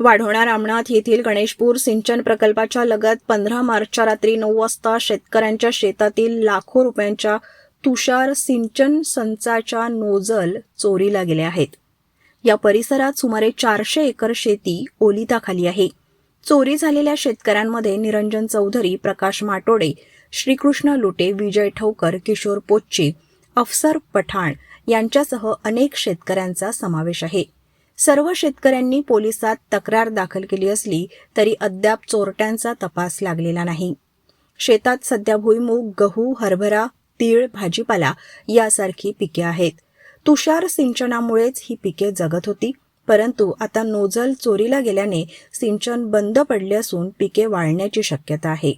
वाढवणार रामनाथ येथील गणेशपूर सिंचन प्रकल्पाच्या लगत पंधरा मार्चच्या रात्री नऊ वाजता शेतकऱ्यांच्या शेतातील लाखो रुपयांच्या तुषार सिंचन संचाच्या नोझल चोरीला गेल्या आहेत. या परिसरात सुमारे चारशे एकर शेती ओलिताखाली आहे. चोरी झालेल्या शेतकऱ्यांमध्ये निरंजन चौधरी प्रकाश माटोडे श्रीकृष्ण लुटे विजय ठोकर किशोर पोच्ची अफसर पठाण यांच्यासह अनेक शेतकऱ्यांचा समावेश आहे. सर्व शेतकऱ्यांनी पोलिसात तक्रार दाखल केली असली तरी अद्याप चोरट्यांचा तपास लागलेला नाही. शेतात सध्या भुईमूग गहू हरभरा तीळ भाजीपाला यासारखी पिके आहेत. तुषार सिंचनामुळेच ही पिके जगत होती परंतु आता नोझल चोरीला गेल्याने सिंचन बंद पडले असून पिके वाळण्याची शक्यता आहे.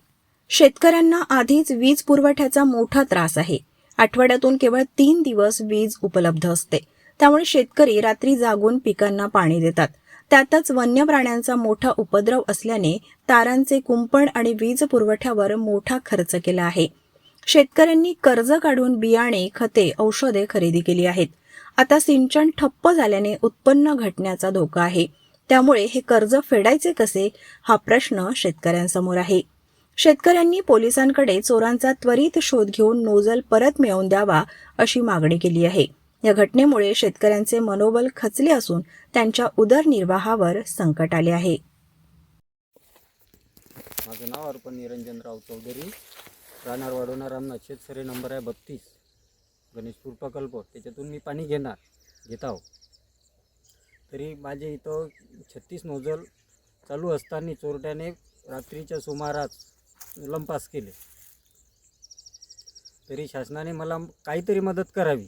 शेतकऱ्यांना आधीच वीज पुरवठ्याचा मोठा त्रास आहे. आठवड्यातून केवळ तीन दिवस वीज उपलब्ध असते. त्यामुळे शेतकरी रात्री जागून पिकांना पाणी देतात. त्यातच वन्य प्राण्यांचा मोठा उपद्रव असल्याने तारांचे कुंपण आणि वीज पुरवठ्यावर मोठा खर्च केला आहे. शेतकऱ्यांनी कर्ज काढून बियाणे खते औषधे खरेदी केली आहेत. आता सिंचन ठप्प झाल्याने उत्पन्न घटण्याचा धोका आहे. त्यामुळे हे कर्ज फेडायचे कसे हा प्रश्न शेतकऱ्यांसमोर आहे. शेतकऱ्यांनी पोलिसांकडे चोरांचा त्वरित शोध घेऊन नोजल परत मिळवून द्यावा अशी मागणी केली आहे. या घटनेमुळे शेतकऱ्यांचे मनोबल खचले असून त्यांच्या उदरनिर्वाहावर संकट आले आहे. माझं नाव अर्पण निरंजनराव चौधरी. राहणार वाढवणार रामनाथ शेतसरे नंबर आहे बत्तीस. गणेशपूर प्रकल्प. त्याच्यातून मी पाणी घेणार घेत आहो तरी माझे इथं छत्तीस नोजल चालू असताना चोरट्याने रात्रीच्या सुमारास लंपास केले. तरी शासनाने मला काहीतरी मदत करावी.